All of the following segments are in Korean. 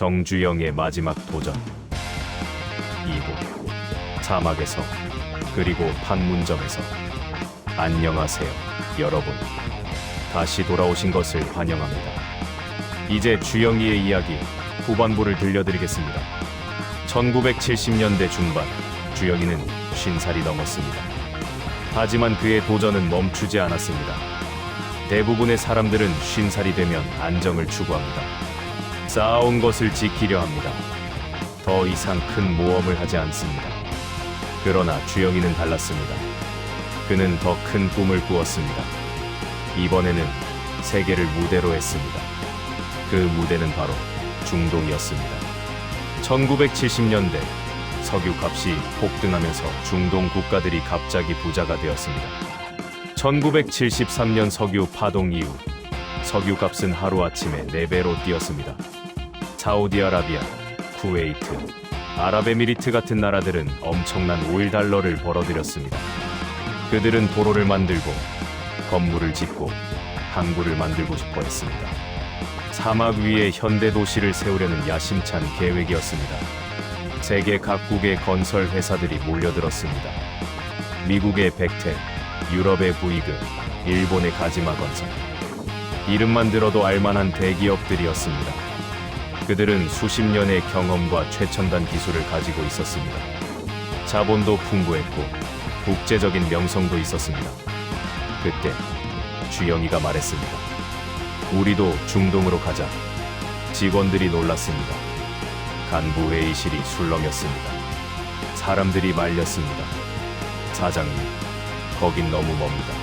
정주영의 마지막 도전. 2부 사막에서 그리고 판문점에서 안녕하세요 여러분 다시 돌아오신 것을 환영합니다. 이제 주영이의 이야기 후반부를 들려드리겠습니다. 1970년대 중반 주영이는 50살이 넘었습니다. 하지만 그의 도전은 멈추지 않았습니다. 대부분의 사람들은 50살이 되면 안정을 추구합니다. 쌓아온 것을 지키려 합니다. 더 이상 큰 모험을 하지 않습니다. 그러나 주영이는 달랐습니다. 그는 더 큰 꿈을 꾸었습니다. 이번에는 세계를 무대로 했습니다. 그 무대는 바로 중동이었습니다. 1970년대 석유 값이 폭등하면서 중동 국가들이 갑자기 부자가 되었습니다. 1973년 석유 파동 이후 석유 값은 하루아침에 4배로 뛰었습니다. 사우디아라비아, 쿠웨이트, 아랍에미리트 같은 나라들은 엄청난 오일 달러를 벌어들였습니다. 그들은 도로를 만들고 건물을 짓고 항구를 만들고 싶어 했습니다. 사막 위에 현대 도시를 세우려는 야심찬 계획이었습니다. 세계 각국의 건설 회사들이 몰려들었습니다. 미국의 백텍, 유럽의 부이그, 일본의 가지마 건설. 이름만 들어도 알만한 대기업들이었습니다. 그들은 수십 년의 경험과 최첨단 기술을 가지고 있었습니다. 자본도 풍부했고 국제적인 명성도 있었습니다. 그때 주영이가 말했습니다. 우리도 중동으로 가자. 직원들이 놀랐습니다. 간부 회의실이 술렁였습니다. 사람들이 말렸습니다. 사장님, 거긴 너무 멉니다.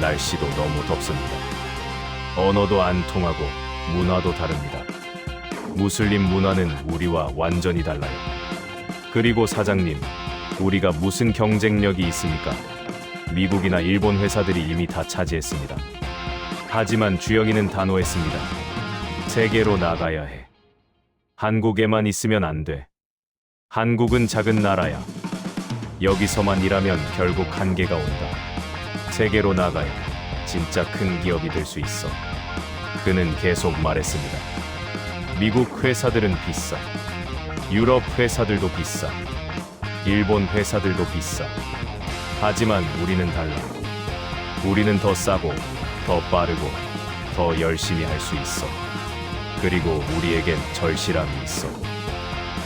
날씨도 너무 덥습니다. 언어도 안 통하고 문화도 다릅니다. 무슬림 문화는 우리와 완전히 달라요. 그리고 사장님, 우리가 무슨 경쟁력이 있습니까? 미국이나 일본 회사들이 이미 다 차지했습니다. 하지만 주영이는 단호했습니다. 세계로 나가야 해. 한국에만 있으면 안 돼. 한국은 작은 나라야. 여기서만 일하면 결국 한계가 온다. 세계로 나가야 진짜 큰 기업이 될 수 있어. 그는 계속 말했습니다. 미국 회사들은 비싸. 유럽 회사들도 비싸. 일본 회사들도 비싸. 하지만 우리는 달라. 우리는 더 싸고, 더 빠르고, 더 열심히 할 수 있어. 그리고 우리에겐 절실함이 있어.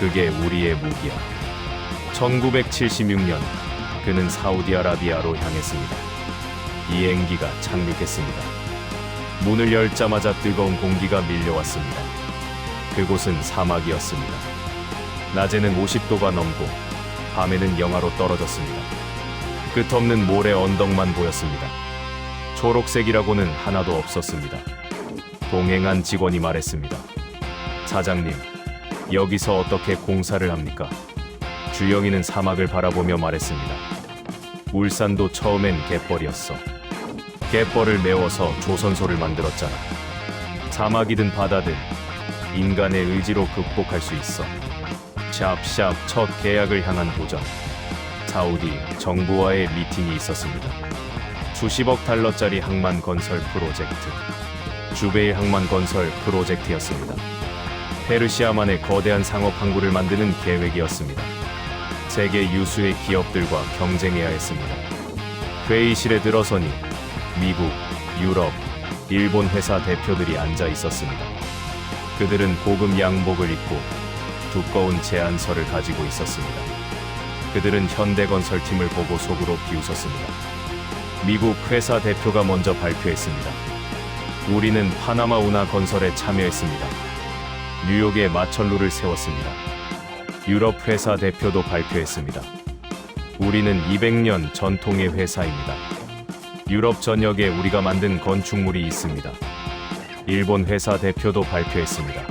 그게 우리의 무기야. 1976년 그는 사우디아라비아로 향했습니다. 비행기가 착륙했습니다. 문을 열자마자 뜨거운 공기가 밀려왔습니다. 그곳은 사막이었습니다. 낮에는 50도가 넘고 밤에는 영하로 떨어졌습니다. 끝없는 모래 언덕만 보였습니다. 초록색이라고는 하나도 없었습니다. 동행한 직원이 말했습니다. 사장님, 여기서 어떻게 공사를 합니까? 주영이는 사막을 바라보며 말했습니다. 울산도 처음엔 갯벌이었어. 갯벌을 메워서 조선소를 만들었잖아. 사막이든 바다든 인간의 의지로 극복할 수 있어. 샵샵 첫 계약을 향한 도전. 사우디 정부와의 미팅이 있었습니다. 수십억 달러짜리 항만 건설 프로젝트. 주베일 항만 건설 프로젝트였습니다. 페르시아만의 거대한 상업 항구를 만드는 계획이었습니다. 세계 유수의 기업들과 경쟁해야 했습니다. 회의실에 들어서니 미국, 유럽, 일본 회사 대표들이 앉아 있었습니다. 그들은 고급 양복을 입고 두꺼운 제안서를 가지고 있었습니다. 그들은 현대건설팀을 보고 속으로 비웃었습니다. 미국 회사 대표가 먼저 발표했습니다. 우리는 파나마 운하 건설에 참여했습니다. 뉴욕에 마천루를 세웠습니다. 유럽 회사 대표도 발표했습니다. 우리는 200년 전통의 회사입니다. 유럽 전역에 우리가 만든 건축물이 있습니다. 일본 회사 대표도 발표했습니다.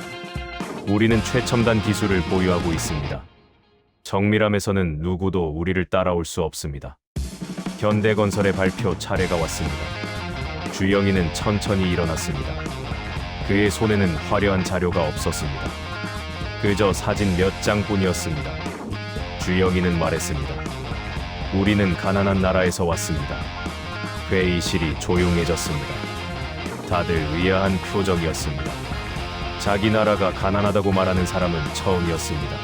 우리는 최첨단 기술을 보유하고 있습니다. 정밀함에서는 누구도 우리를 따라올 수 없습니다. 현대건설의 발표 차례가 왔습니다. 주영이는 천천히 일어났습니다. 그의 손에는 화려한 자료가 없었습니다. 그저 사진 몇 장뿐이었습니다. 주영이는 말했습니다. 우리는 가난한 나라에서 왔습니다. 회의실이 조용해졌습니다. 다들 의아한 표정이었습니다. 자기 나라가 가난하다고 말하는 사람은 처음이었습니다.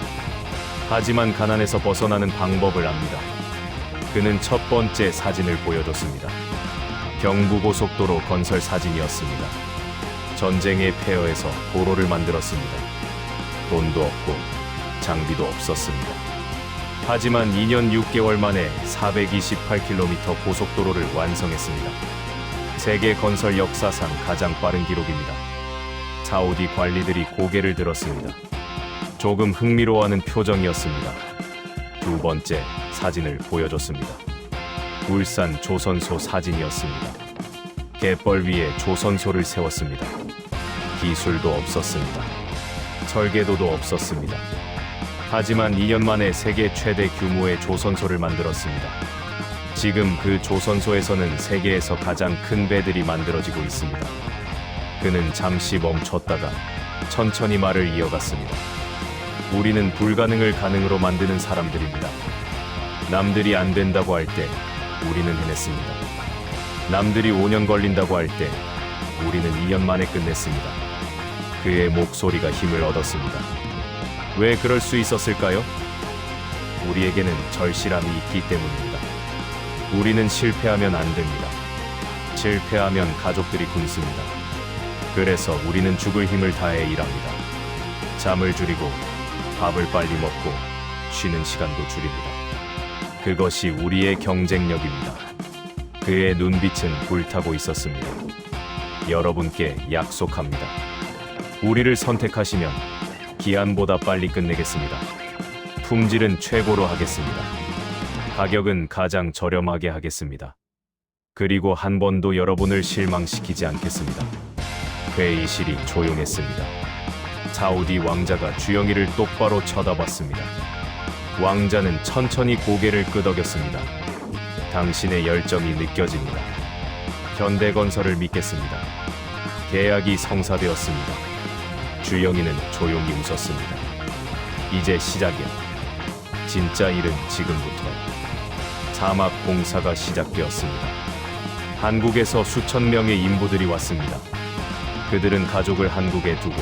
하지만 가난에서 벗어나는 방법을 압니다. 그는 첫 번째 사진을 보여줬습니다. 경부고속도로 건설 사진이었습니다. 전쟁의 폐허에서 도로를 만들었습니다. 돈도 없고 장비도 없었습니다. 하지만 2년 6개월 만에 428km 고속도로를 완성했습니다. 세계 건설 역사상 가장 빠른 기록입니다. 사우디 관리들이 고개를 들었습니다. 조금 흥미로워하는 표정이었습니다. 두 번째 사진을 보여줬습니다. 울산 조선소 사진이었습니다. 갯벌 위에 조선소를 세웠습니다. 기술도 없었습니다. 설계도도 없었습니다. 하지만 2년 만에 세계 최대 규모의 조선소를 만들었습니다. 지금 그 조선소에서는 세계에서 가장 큰 배들이 만들어지고 있습니다. 그는 잠시 멈췄다가 천천히 말을 이어갔습니다. 우리는 불가능을 가능으로 만드는 사람들입니다. 남들이 안 된다고 할 때 우리는 해냈습니다. 남들이 5년 걸린다고 할 때 우리는 2년 만에 끝냈습니다. 그의 목소리가 힘을 얻었습니다. 왜 그럴 수 있었을까요? 우리에게는 절실함이 있기 때문입니다. 우리는 실패하면 안 됩니다. 실패하면 가족들이 굶습니다. 그래서 우리는 죽을 힘을 다해 일합니다. 잠을 줄이고 밥을 빨리 먹고 쉬는 시간도 줄입니다. 그것이 우리의 경쟁력입니다. 그의 눈빛은 불타고 있었습니다. 여러분께 약속합니다. 우리를 선택하시면 기한보다 빨리 끝내겠습니다. 품질은 최고로 하겠습니다. 가격은 가장 저렴하게 하겠습니다. 그리고 한 번도 여러분을 실망시키지 않겠습니다. 회의실이 조용했습니다. 사우디 왕자가 주영이를 똑바로 쳐다봤습니다. 왕자는 천천히 고개를 끄덕였습니다. 당신의 열정이 느껴집니다. 현대건설을 믿겠습니다. 계약이 성사되었습니다. 주영이는 조용히 웃었습니다. 이제 시작이야. 진짜 일은 지금부터. 사막 공사가 시작되었습니다. 한국에서 수천 명의 인부들이 왔습니다. 그들은 가족을 한국에 두고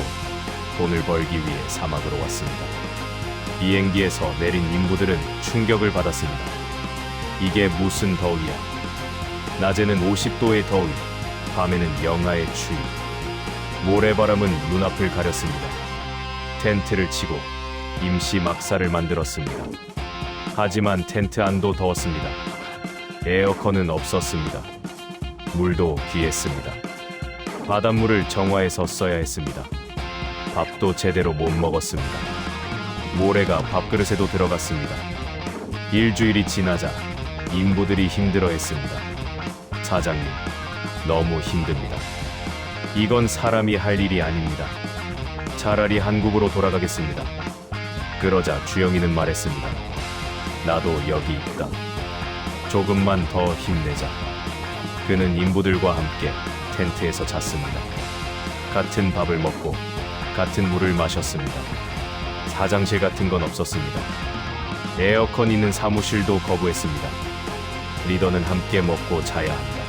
돈을 벌기 위해 사막으로 왔습니다. 비행기에서 내린 인부들은 충격을 받았습니다. 이게 무슨 더위야? 낮에는 50도의 더위, 밤에는 영하의 추위. 모래바람은 눈앞을 가렸습니다. 텐트를 치고 임시 막사를 만들었습니다. 하지만 텐트 안도 더웠습니다. 에어컨은 없었습니다. 물도 귀했습니다. 바닷물을 정화해서 써야 했습니다. 밥도 제대로 못 먹었습니다. 모래가 밥그릇에도 들어갔습니다. 일주일이 지나자 인부들이 힘들어했습니다. 사장님, 너무 힘듭니다. 이건 사람이 할 일이 아닙니다. 차라리 한국으로 돌아가겠습니다. 그러자 주영이는 말했습니다. 나도 여기 있다. 조금만 더 힘내자. 그는 인부들과 함께 텐트에서 잤습니다. 같은 밥을 먹고 같은 물을 마셨습니다. 사장실 같은 건 없었습니다. 에어컨 있는 사무실도 거부했습니다. 리더는 함께 먹고 자야 한다.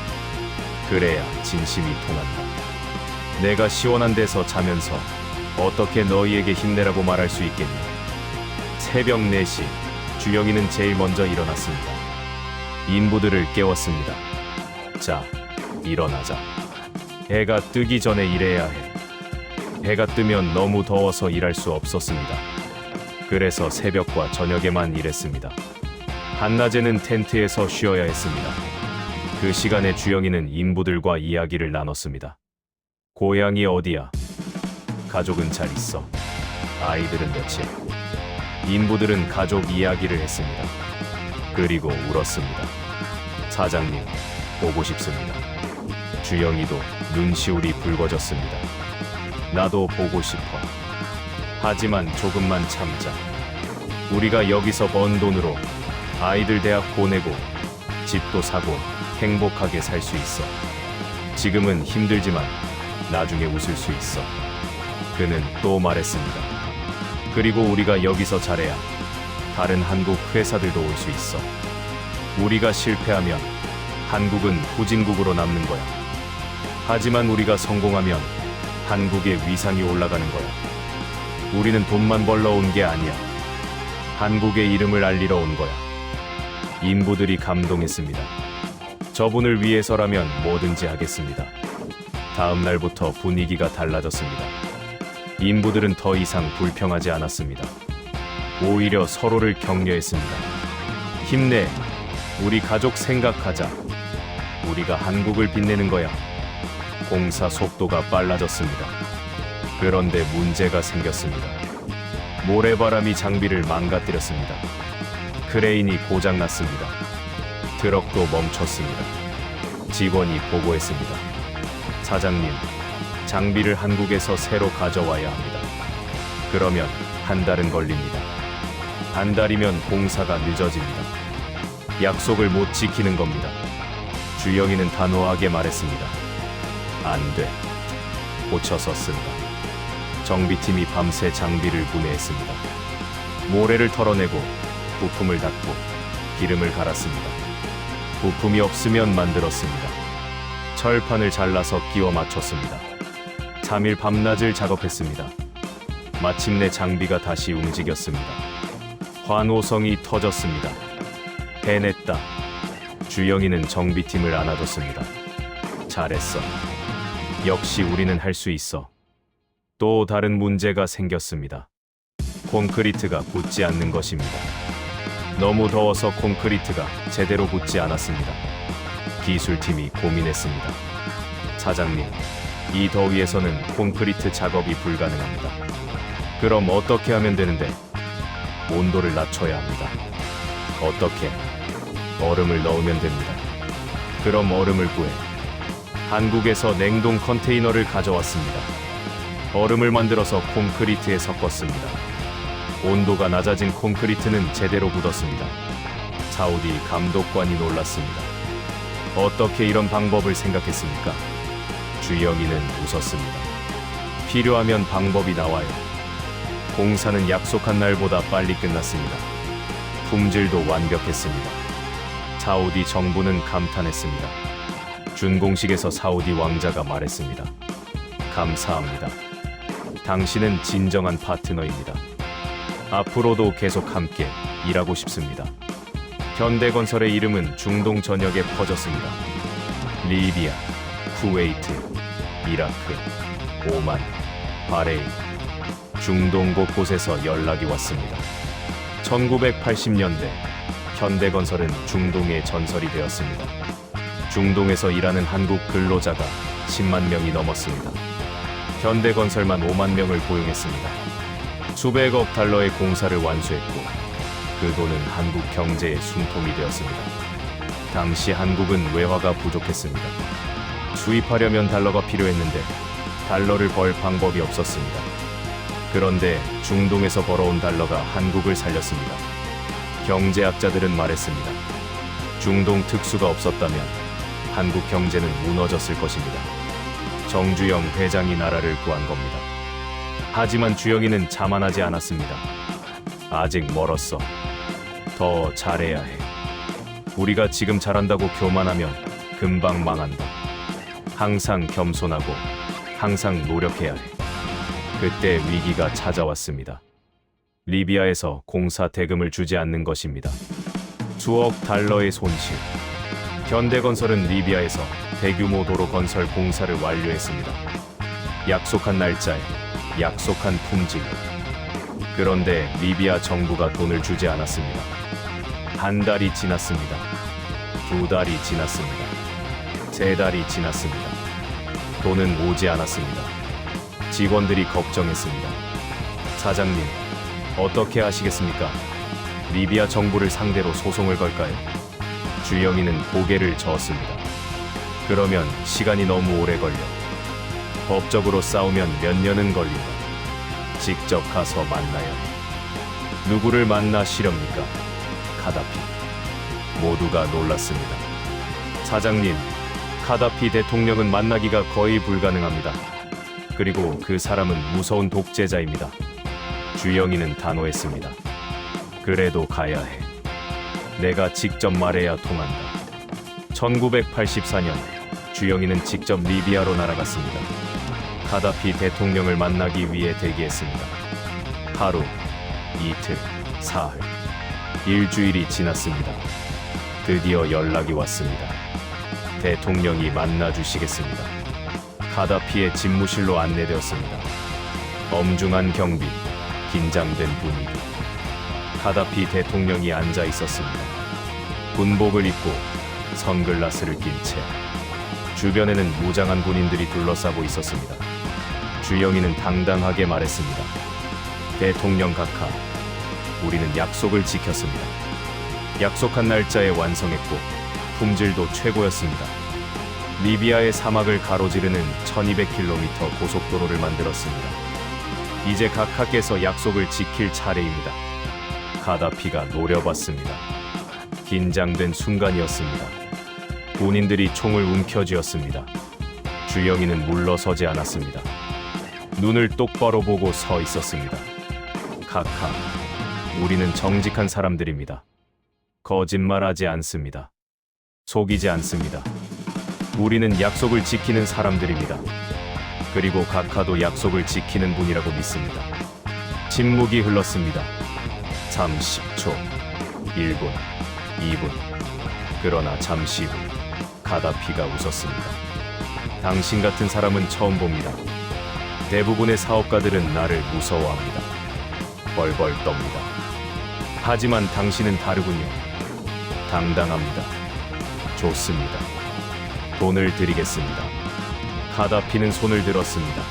그래야 진심이 통한다. 내가 시원한 데서 자면서 어떻게 너희에게 힘내라고 말할 수 있겠니? 새벽 4시 주영이는 제일 먼저 일어났습니다. 인부들을 깨웠습니다. 자, 일어나자. 해가 뜨기 전에 일해야 해. 해가 뜨면 너무 더워서 일할 수 없었습니다. 그래서 새벽과 저녁에만 일했습니다. 한낮에는 텐트에서 쉬어야 했습니다. 그 시간에 주영이는 인부들과 이야기를 나눴습니다. 고향이 어디야? 가족은 잘 있어. 아이들은 몇이야? 인부들은 가족 이야기를 했습니다. 그리고 울었습니다. 사장님, 보고 싶습니다. 주영이도 눈시울이 붉어졌습니다. 나도 보고 싶어. 하지만 조금만 참자. 우리가 여기서 번 돈으로 아이들 대학 보내고 집도 사고 행복하게 살 수 있어. 지금은 힘들지만 나중에 웃을 수 있어. 그는 또 말했습니다. 그리고 우리가 여기서 잘해야 다른 한국 회사들도 올 수 있어. 우리가 실패하면 한국은 후진국으로 남는 거야. 하지만 우리가 성공하면 한국의 위상이 올라가는 거야. 우리는 돈만 벌러 온 게 아니야. 한국의 이름을 알리러 온 거야. 인부들이 감동했습니다. 저분을 위해서라면 뭐든지 하겠습니다. 다음 날부터 분위기가 달라졌습니다. 인부들은 더 이상 불평하지 않았습니다. 오히려 서로를 격려했습니다. 힘내. 우리 가족 생각하자. 우리가 한국을 빛내는 거야. 공사 속도가 빨라졌습니다. 그런데 문제가 생겼습니다. 모래바람이 장비를 망가뜨렸습니다. 크레인이 고장났습니다. 트럭도 멈췄습니다. 직원이 보고했습니다. 사장님, 장비를 한국에서 새로 가져와야 합니다. 그러면 한 달은 걸립니다. 한 달이면 공사가 늦어집니다. 약속을 못 지키는 겁니다. 주영이는 단호하게 말했습니다. 안 돼. 고쳐서 쓴다. 정비팀이 밤새 장비를 분해했습니다. 모래를 털어내고 부품을 닫고 기름을 갈았습니다. 부품이 없으면 만들었습니다. 철판을 잘라서 끼워 맞췄습니다. 3일 밤낮을 작업했습니다. 마침내 장비가 다시 움직였습니다. 환호성이 터졌습니다. 해냈다. 주영이는 정비팀을 안아줬습니다. 잘했어. 역시 우리는 할 수 있어. 또 다른 문제가 생겼습니다. 콘크리트가 붙지 않는 것입니다. 너무 더워서 콘크리트가 제대로 붙지 않았습니다. 기술팀이 고민했습니다. 사장님, 이 더위에서는 콘크리트 작업이 불가능합니다. 그럼 어떻게 하면 되는데? 온도를 낮춰야 합니다. 어떻게? 얼음을 넣으면 됩니다. 그럼 얼음을 구해. 한국에서 냉동 컨테이너를 가져왔습니다. 얼음을 만들어서 콘크리트에 섞었습니다. 온도가 낮아진 콘크리트는 제대로 굳었습니다. 사우디 감독관이 놀랐습니다. 어떻게 이런 방법을 생각했습니까? 주영이는 웃었습니다. 필요하면 방법이 나와요. 공사는 약속한 날보다 빨리 끝났습니다. 품질도 완벽했습니다. 사우디 정부는 감탄했습니다. 준공식에서 사우디 왕자가 말했습니다. 감사합니다. 당신은 진정한 파트너입니다. 앞으로도 계속 함께 일하고 싶습니다. 현대건설의 이름은 중동 전역에 퍼졌습니다. 리비아, 쿠웨이트, 이라크, 오만, 바레인, 중동 곳곳에서 연락이 왔습니다. 1980년대 현대건설은 중동의 전설이 되었습니다. 중동에서 일하는 한국 근로자가 10만 명이 넘었습니다. 현대건설만 5만 명을 고용했습니다. 수백억 달러의 공사를 완수했고 그 돈은 한국 경제의 숨통이 되었습니다. 당시 한국은 외화가 부족했습니다. 수입하려면 달러가 필요했는데 달러를 벌 방법이 없었습니다. 그런데 중동에서 벌어온 달러가 한국을 살렸습니다. 경제학자들은 말했습니다. 중동 특수가 없었다면 한국 경제는 무너졌을 것입니다. 정주영 회장이 나라를 구한 겁니다. 하지만 주영이는 자만하지 않았습니다. 아직 멀었어. 더 잘해야 해. 우리가 지금 잘한다고 교만하면 금방 망한다. 항상 겸손하고 항상 노력해야 해. 그때 위기가 찾아왔습니다. 리비아에서 공사 대금을 주지 않는 것입니다. 수억 달러의 손실. 현대건설은 리비아에서 대규모 도로 건설 공사를 완료했습니다. 약속한 날짜에 약속한 품질. 그런데 리비아 정부가 돈을 주지 않았습니다. 한 달이 지났습니다. 두 달이 지났습니다. 세 달이 지났습니다. 돈은 오지 않았습니다. 직원들이 걱정했습니다. 사장님, 어떻게 하시겠습니까? 리비아 정부를 상대로 소송을 걸까요? 주영이는 고개를 저었습니다. 그러면 시간이 너무 오래 걸려. 법적으로 싸우면 몇 년은 걸린다. 직접 가서 만나야 해. 누구를 만나시렵니까? 카다피. 모두가 놀랐습니다. 사장님, 카다피 대통령은 만나기가 거의 불가능합니다. 그리고 그 사람은 무서운 독재자입니다. 주영이는 단호했습니다. 그래도 가야 해. 내가 직접 말해야 통한다. 1984년 주영이는 직접 리비아로 날아갔습니다. 가다피 대통령을 만나기 위해 대기했습니다. 하루, 이틀, 사흘, 일주일이 지났습니다. 드디어 연락이 왔습니다. 대통령이 만나 주시겠습니다. 가다피의 집무실로 안내되었습니다. 엄중한 경비, 긴장된 분위기. 가다피 대통령이 앉아 있었습니다. 군복을 입고 선글라스를 낀 채 주변에는 무장한 군인들이 둘러싸고 있었습니다. 주영이는 당당하게 말했습니다. 대통령 각하, 우리는 약속을 지켰습니다. 약속한 날짜에 완성했고 품질도 최고였습니다. 리비아의 사막을 가로지르는 1200km 고속도로를 만들었습니다. 이제 각하께서 약속을 지킬 차례입니다. 가다피가 노려봤습니다. 긴장된 순간이었습니다. 군인들이 총을 움켜쥐었습니다. 주영이는 물러서지 않았습니다. 눈을 똑바로 보고 서 있었습니다. 카카, 우리는 정직한 사람들입니다. 거짓말하지 않습니다. 속이지 않습니다. 우리는 약속을 지키는 사람들입니다. 그리고 카카도 약속을 지키는 분이라고 믿습니다. 침묵이 흘렀습니다. 30초, 1분, 2분. 그러나 잠시 후 가다피가 웃었습니다. 당신 같은 사람은 처음 봅니다. 대부분의 사업가들은 나를 무서워합니다. 벌벌 떱니다. 하지만 당신은 다르군요. 당당합니다. 좋습니다. 돈을 드리겠습니다. 가다피는 손을 들었습니다.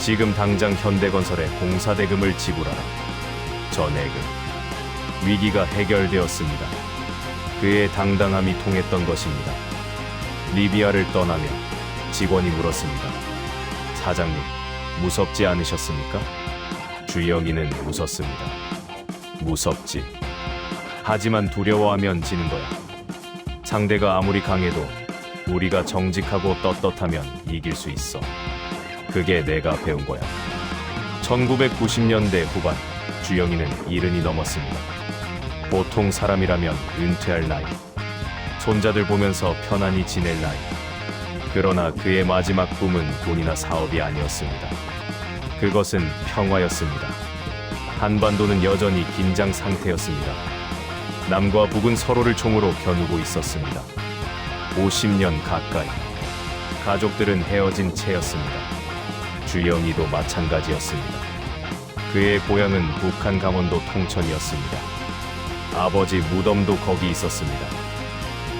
지금 당장 현대건설에 공사대금을 지불하라. 전액을. 위기가 해결되었습니다. 그의 당당함이 통했던 것입니다. 리비아를 떠나며 직원이 물었습니다. 사장님, 무섭지 않으셨습니까? 주영이는 웃었습니다. 무섭지. 하지만 두려워하면 지는 거야. 상대가 아무리 강해도 우리가 정직하고 떳떳하면 이길 수 있어. 그게 내가 배운 거야. 1990년대 후반 주영이는 이른이 넘었습니다. 보통 사람이라면 은퇴할 나이. 손자들 보면서 편안히 지낼 나이. 그러나 그의 마지막 꿈은 돈이나 사업이 아니었습니다. 그것은 평화였습니다. 한반도는 여전히 긴장 상태였습니다. 남과 북은 서로를 총으로 겨누고 있었습니다. 50년 가까이 가족들은 헤어진 채였습니다. 주영이도 마찬가지였습니다. 그의 고향은 북한 강원도 통천이었습니다. 아버지 무덤도 거기 있었습니다.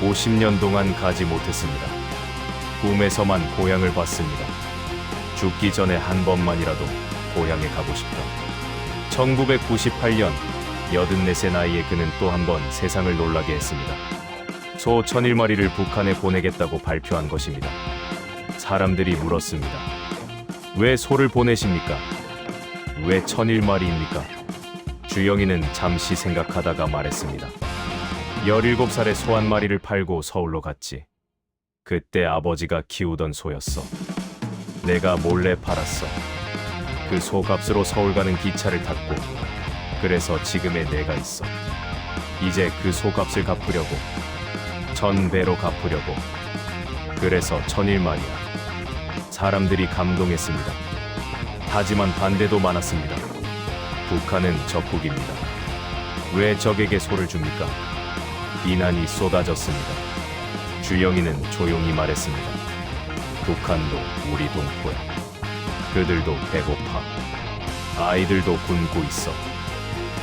50년 동안 가지 못했습니다. 꿈에서만 고향을 봤습니다. 죽기 전에 한 번만이라도 고향에 가고 싶다. 1998년 84세 나이에 그는 또 한 번 세상을 놀라게 했습니다. 소 천일 마리를 북한에 보내겠다고 발표한 것입니다. 사람들이 물었습니다. 왜 소를 보내십니까? 왜 천일 마리입니까? 주영이는 잠시 생각하다가 말했습니다. 17살에 소 한 마리를 팔고 서울로 갔지. 그때 아버지가 키우던 소였어. 내가 몰래 팔았어. 그 소값으로 서울 가는 기차를 탔고, 그래서 지금의 내가 있어. 이제 그 소값을 갚으려고, 천 배로 갚으려고. 그래서 천일 말이야. 사람들이 감동했습니다. 하지만 반대도 많았습니다. 북한은 적국입니다. 왜 적에게 소를 줍니까? 비난이 쏟아졌습니다. 주영이는 조용히 말했습니다. 북한도 우리 동포야. 그들도 배고파. 아이들도 굶고 있어.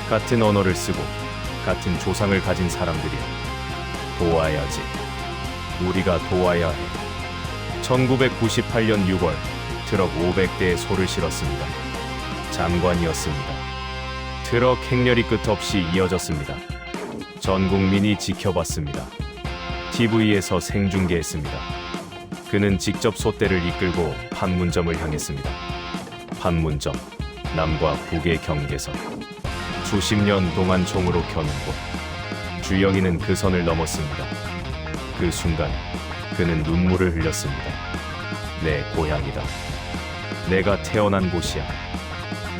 같은 언어를 쓰고 같은 조상을 가진 사람들이야. 도와야지. 우리가 도와야 해. 1998년 6월 트럭 500대의 소를 실었습니다. 장관이었습니다. 트럭 행렬이 끝없이 이어졌습니다. 전 국민이 지켜봤습니다. TV에서 생중계했습니다. 그는 직접 소떼를 이끌고 판문점을 향했습니다. 판문점, 남과 북의 경계선. 수십 년 동안 총으로 겨눈 곳. 주영이는 그 선을 넘었습니다. 그 순간 그는 눈물을 흘렸습니다. 내 고향이다. 내가 태어난 곳이야.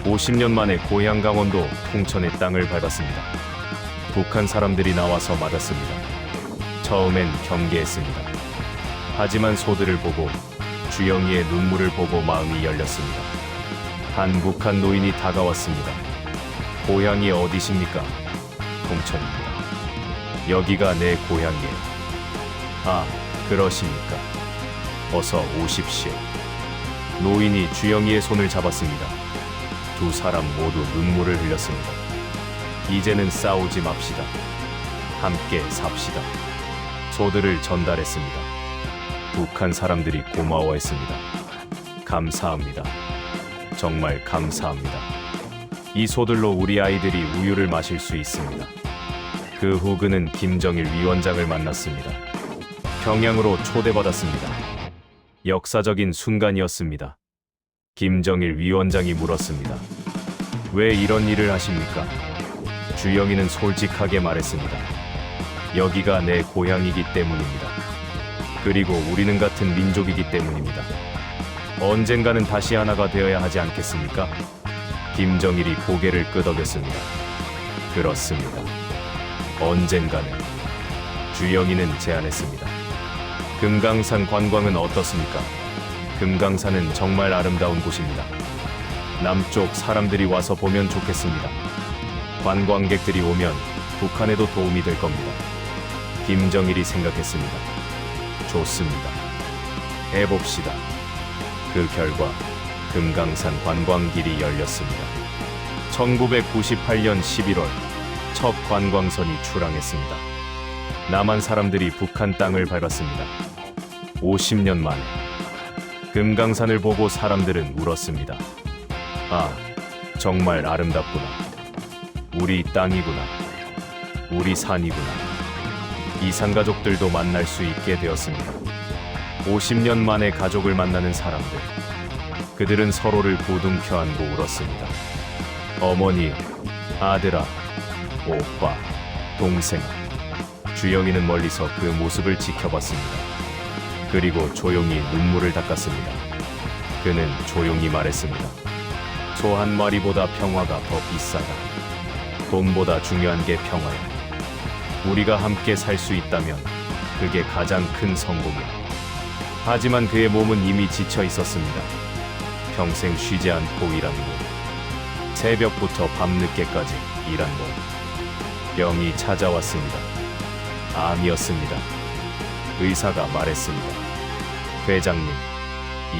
50년 만에 고향 강원도 통천의 땅을 밟았습니다. 북한 사람들이 나와서 맞았습니다. 처음엔 경계했습니다. 하지만 소들을 보고 주영이의 눈물을 보고 마음이 열렸습니다. 한 북한 노인이 다가왔습니다. 고향이 어디십니까? 동천입니다. 여기가 내 고향이에요. 아, 그러십니까? 어서 오십시오. 노인이 주영이의 손을 잡았습니다. 두 사람 모두 눈물을 흘렸습니다. 이제는 싸우지 맙시다. 함께 삽시다. 소들을 전달했습니다. 북한 사람들이 고마워했습니다. 감사합니다. 정말 감사합니다. 이 소들로 우리 아이들이 우유를 마실 수 있습니다. 그 후 그는 김정일 위원장을 만났습니다. 평양으로 초대받았습니다. 역사적인 순간이었습니다. 김정일 위원장이 물었습니다. 왜 이런 일을 하십니까? 주영이는 솔직하게 말했습니다. 여기가 내 고향이기 때문입니다. 그리고 우리는 같은 민족이기 때문입니다. 언젠가는 다시 하나가 되어야 하지 않겠습니까? 김정일이 고개를 끄덕였습니다. 그렇습니다. 언젠가는 주영이는 제안했습니다. 금강산 관광은 어떻습니까? 금강산은 정말 아름다운 곳입니다. 남쪽 사람들이 와서 보면 좋겠습니다. 관광객들이 오면 북한에도 도움이 될 겁니다. 김정일이 생각했습니다. 좋습니다. 해봅시다. 그 결과 금강산 관광길이 열렸습니다. 1998년 11월 첫 관광선이 출항했습니다. 남한 사람들이 북한 땅을 밟았습니다. 50년 만에 금강산을 보고 사람들은 울었습니다. 아, 정말 아름답구나. 우리 땅이구나. 우리 산이구나. 이산 가족들도 만날 수 있게 되었습니다. 50년 만에 가족을 만나는 사람들. 그들은 서로를 부둥켜 안고 울었습니다. 어머니, 아들아, 오빠, 동생. 주영이는 멀리서 그 모습을 지켜봤습니다. 그리고 조용히 눈물을 닦았습니다. 그는 조용히 말했습니다. 소 한 마리보다 평화가 더 비싸다. 돈보다 중요한 게 평화야. 우리가 함께 살 수 있다면 그게 가장 큰 성공이야. 하지만 그의 몸은 이미 지쳐 있었습니다. 평생 쉬지 않고 일한 몸. 새벽부터 밤늦게까지 일한 몸. 병이 찾아왔습니다. 암이었습니다. 의사가 말했습니다. 회장님,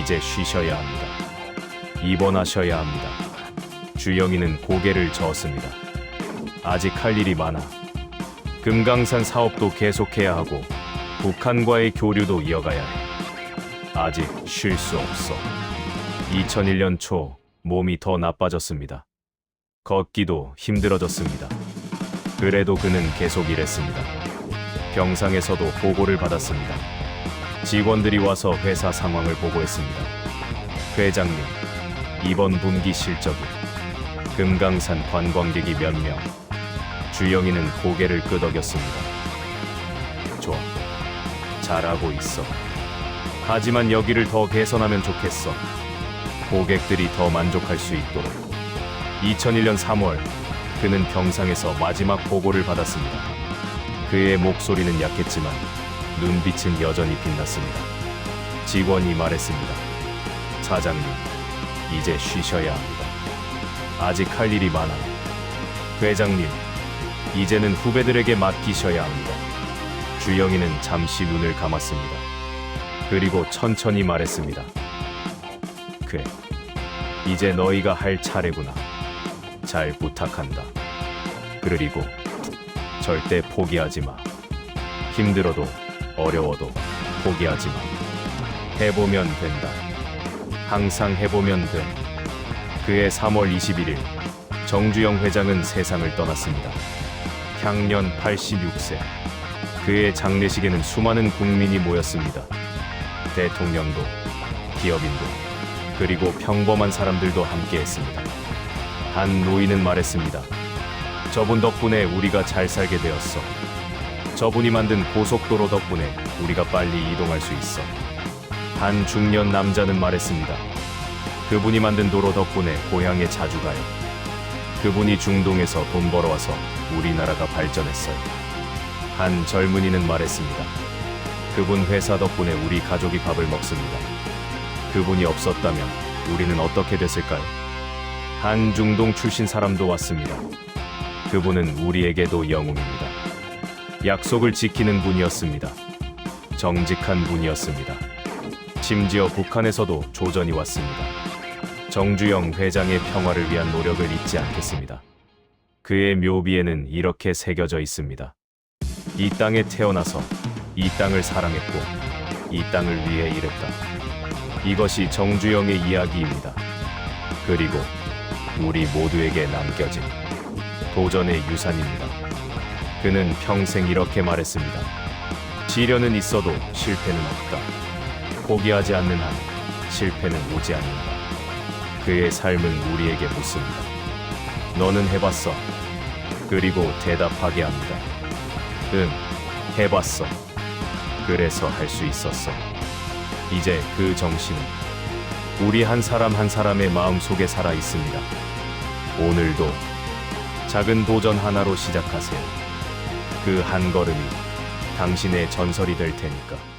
이제 쉬셔야 합니다. 입원하셔야 합니다. 주영이는 고개를 저었습니다. 아직 할 일이 많아. 금강산 사업도 계속해야 하고 북한과의 교류도 이어가야 해. 아직 쉴 수 없어. 2001년 초 몸이 더 나빠졌습니다. 걷기도 힘들어졌습니다. 그래도 그는 계속 일했습니다. 병상에서도 보고를 받았습니다. 직원들이 와서 회사 상황을 보고했습니다. 회장님, 이번 분기 실적이 금강산 관광객이 몇 명, 주영이는 고개를 끄덕였습니다. 좋아, 잘하고 있어. 하지만 여기를 더 개선하면 좋겠어. 고객들이 더 만족할 수 있도록. 2001년 3월, 그는 병상에서 마지막 보고를 받았습니다. 그의 목소리는 약했지만 눈빛은 여전히 빛났습니다. 직원이 말했습니다. 사장님, 이제 쉬셔야 합니다. 아직 할 일이 많아요. 회장님, 이제는 후배들에게 맡기셔야 합니다. 주영이는 잠시 눈을 감았습니다. 그리고 천천히 말했습니다. 그래, 이제 너희가 할 차례구나. 잘 부탁한다. 그리고 절대 포기하지 마. 힘들어도 어려워도 포기하지 마. 해보면 된다. 항상 해보면 돼. 그해 3월 21일 정주영 회장은 세상을 떠났습니다. 향년 86세. 그의 장례식에는 수많은 국민이 모였습니다. 대통령도, 기업인도, 그리고 평범한 사람들도 함께했습니다. 한 노인은 말했습니다. 저분 덕분에 우리가 잘 살게 되었어. 저분이 만든 고속도로 덕분에 우리가 빨리 이동할 수 있어. 한 중년 남자는 말했습니다. 그분이 만든 도로 덕분에 고향에 자주 가요. 그분이 중동에서 돈 벌어와서 우리나라가 발전했어요. 한 젊은이는 말했습니다. 그분 회사 덕분에 우리 가족이 밥을 먹습니다. 그분이 없었다면 우리는 어떻게 됐을까요? 한중동 출신 사람도 왔습니다. 그분은 우리에게도 영웅입니다. 약속을 지키는 분이었습니다. 정직한 분이었습니다. 심지어 북한에서도 조전이 왔습니다. 정주영 회장의 평화를 위한 노력을 잊지 않겠습니다. 그의 묘비에는 이렇게 새겨져 있습니다. 이 땅에 태어나서 이 땅을 사랑했고 이 땅을 위해 일했다. 이것이 정주영의 이야기입니다. 그리고 우리 모두에게 남겨진 도전의 유산입니다. 그는 평생 이렇게 말했습니다. 시련은 있어도 실패는 없다. 포기하지 않는 한 실패는 오지 않는다. 그의 삶은 우리에게 묻습니다. 너는 해봤어. 그리고 대답하게 합니다. 응, 해봤어. 그래서 할 수 있었어. 이제 그 정신은 우리 한 사람 한 사람의 마음 속에 살아 있습니다. 오늘도 작은 도전 하나로 시작하세요. 그 한 걸음이 당신의 전설이 될 테니까.